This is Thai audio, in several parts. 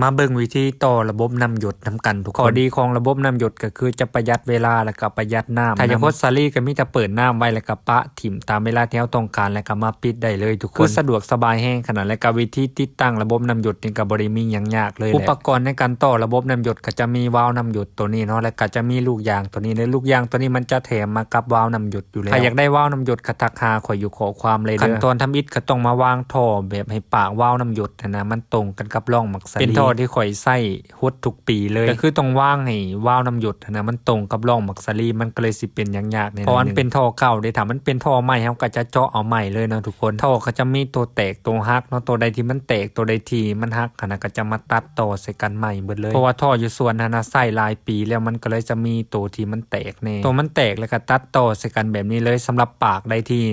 มาเบิ่งวิธีต่อระบบน้ำหยดน้ำกันทุกคนข้อดีของระบบน้ำหยดก็คือจะประหยัดเวลาแล้วก็ประหยัดน้ำถ้าจะพดซาลี่ก็มีแต่เปิดน้ำไว้แล้วก็ปะถิ่มตามเวลาที่เราต้องการแล้วก็มาปิดได้เลยทุกคนคือสะดวกสบายแห้งขนาดและก็วิธีติดตั้งระบบน้ำหยดนี่ก็บ่ได้มีหยังยากเลยแหละอุปกรณ์ในการต่อระบบน้ำหยดก็จะมีวาล์วน้ำหยดตัวนี้เนาะแล้วก็จะมีลูกยางตัวนี้และลูกยางตัวนี้มันจะแถมมากับวาล์วน้ำหยดอยู่แล้วถ้าอยากได้วาล์วน้ำหยดก็ทักหาข่อยอยู่ขอความเลยเด้อขั้นตอนทำอิฐก็ต้องมาวางท่อแบบให้ปากวาล์วน้ำหยดนะนะมันตรงกันกับร่องมักสลีเป็นท่อที่ข่อยใส่ฮดทุกปีเลยก็คือต้องว่างให้วาล์วน้ำหยดนะมันตรงกับร่องมักสลีมันก็เลยสิเป็นอย่างยากในเพราะมันเป็นท่อเก่าเด้ถ้ามันเป็นท่อใหม่เฮาก็จะเจาะเอาใหม่เลยเนาะทุกคนท่อก็จะมีตัวแตกตัวหักเนาะตัวใดที่มันแตกตัวใดที่มันหักขนาดก็จะมาตัดต่อใส่กันใหม่เบิดเลยเพราะว่าท่ออยู่ส่วนนั้นนะใส่หลายปีแล้วมันก็เลยจะมีตัวที่มันแตกแน่ตัวมันแตกแล้วก็ตัดต่อใส่กันแบบนี้เลยสำหรับปากใดที่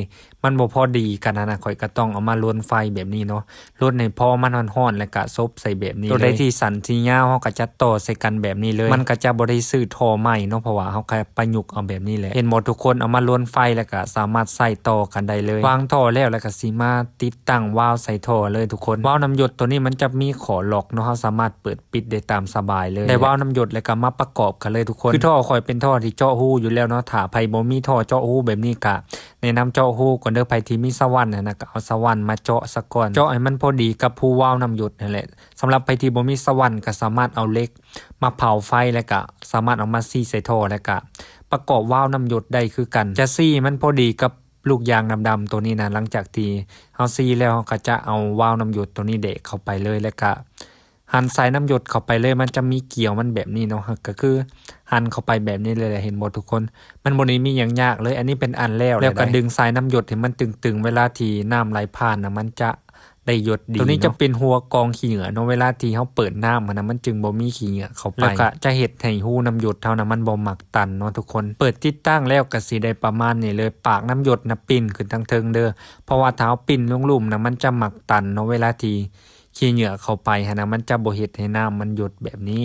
มันบ่พอดีกันนะนะข่อยก็ต้องเอามาลวนไฟแบบนี้เนาะลวนให้พอมันร้อนๆแล้วก็ซบใส่แบบนี้ตัวใดที่สันที่ยาวเฮาก็จะต่อใส่กันแบบนี้เลย มันก็จะบ่ได้ซื้อท่อใหม่เนาะเพราะว่าเฮาแค่ประยุกต์เอาแบบนี้แหละเห็นหมดทุกคนเอามาลวนไฟแล้วก็สามารถใส่ต่อกันได้เลยวางท่อแล้วแล้วก็สิมาติดตั้งวาล์วใส่ท่อเลยทุกคนวาล์วน้ำหยดตัวนี้มันจะมีขอล็อกเนาะเฮาสามารถเปิดปิดได้ตามสบายเลยได้วาล์วน้ำหยดแล้วก็มาประกอบกันเลยทุกคนคือท่อข่อยเป็นท่อที่เจาะหูอยู่แล้วเนาะถ้าไผบ่มีท่อเจาะหูแบบนี้ก็แนะนำเจาะหูก่อนเด้อไผที่มีสวรรค์นะก็เอาสวรรค์มาเจาะซะก่อนเจาะให้มันพอดีกับผู้วาล์วน้ำหยดนั่นแหละสำหรับไผที่บ่มีสวรรค์ก็สามารถเอาเหล็ก มาเผาไฟแล้วก็สามารถเอามาซี่ใส่ท่อแล้วก็ประกอบวาล์วน้ำหยดได้คือกันจะซี่มันพอดีกับลูกยางดำๆตัวนี้นะหลังจากที่เฮาซี่แล้วเราก็จะเอาวาล์วน้ำหยดตัวนี้เดะเข้าไปเลยแล้วก็หันสายน้ำหยดเข้าไปเลยมันจะมีเกี่ยวมันแบบนี้เนาะก็คือหันเข้าไปแบบนี้เลยเห็นหมดทุกคน มันบนนี้มีอย่างยากเลย อันนี้เป็นอันแล้วแล้วก็ดึงสายน้ำหยดให้มันตึงๆ เวลาที่น้ำไหลผ่านนะมันจะ ได้หยดดีตัวนี้จะเป็นหัวกองขี้เหงื่อเนาะเวลาที่เขาเปิดน้ำมันนะมันจึงบ่มีขี้เหงื่อเข้าไปแล้วก็จะเห็ดให้หูน้ำหยดเท่านั้นมันบ่หมักตันเนาะทุกคนเปิดติดตั้งแล้วก็สิได้ประมาณนี้เลยปากน้ำหยดนะปิ่นขึ้นทั้งเทิงเด้อเพราะว่าเท้าปิ่นลุ่มๆนะมันจะหมักตันเนาะเวลาที่ขี้เหงื่อเข้าไปฮะนะมันจะบ่เห็ดให้น้ำมันหยดแบบนี้